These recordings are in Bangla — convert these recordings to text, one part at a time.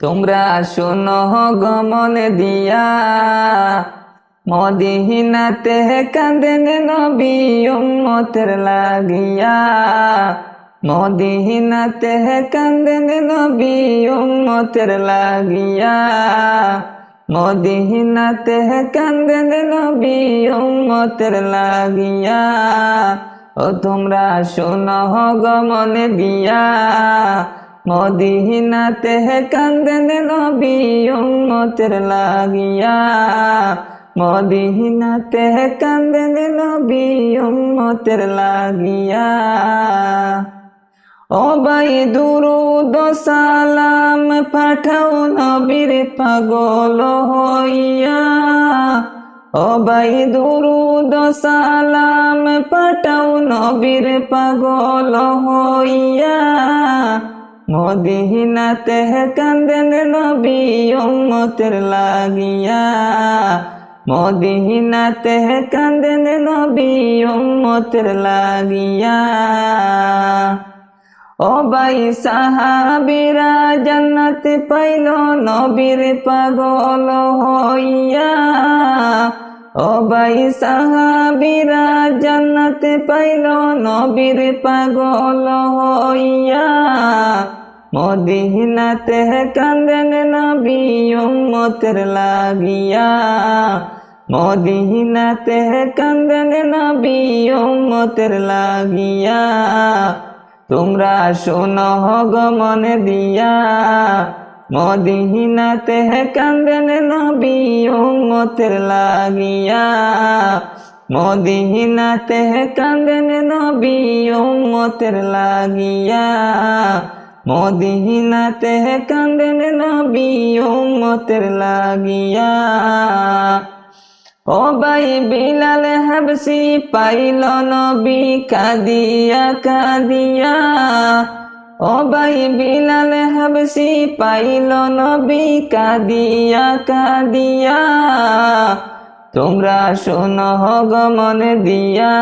তোমরা শোনো গমন দিয়া। মদিহিনাতে কাঁদেন নবী উম্মতের লাগিয়া। মদিহিনাতে কাঁদেন নবী উম্মতের লাগিয়া। মদিহিনাতে কাঁদেন নবী উম্মতের লাগিয়া। ও তোমরা শোনো গমন দিয়া। মদিনাতে কান্দেন নবী উম্মতের লাগিয়া। মদিনাতে কান্দেন নবী উম্মতের লাগিয়া। ও বাই দুরুদ সালাম পাঠাও নবীর পাগল হইয়া। ও বাই দুরুদ সালাম পাঠাও নবীর পাগল হইয়া। মদিনাতে কান্দেন নবী উম্মতের লাগিয়া। মদিনাতে কান্দেন নবী উম্মতের লাগিয়া। ও বাই সাহাবিরা জান্নাত পাইল নবীর পাগল হইয়া। ও বাই সাহাবিরা জান্নাত পাইল নবীর পাগল হইয়া। মদিনাতে কান্দেন নবী উম্মতের লাগিয়া। মদিনাতে কান্দেন নবী উম্মতের লাগিয়া। তোমরা শোনো গমন দিয়া। মদিনাতে কান্দেন নবী উম্মতের লাগিয়া। মদিনাতে কান্দেন নবী উম্মতের লাগিয়া। মদিনাতে কান্দেন নবী উম্মতের লাগিয়া। ও বাই বিলাল হাবসি পাইল নবী কাদিয়া কাদিয়া। ও বাই বিলাল হাবসি পাইল নবী কাদিয়া কাদিয়া। তোমরা শোনো গমন দিয়া।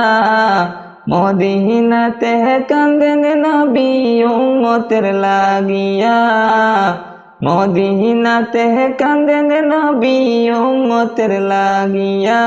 মদিনাতে কান্দেন নবী উম্মতের লাগিয়া। মদিনাতে কান্দেন নবী উম্মতের লাগিয়া।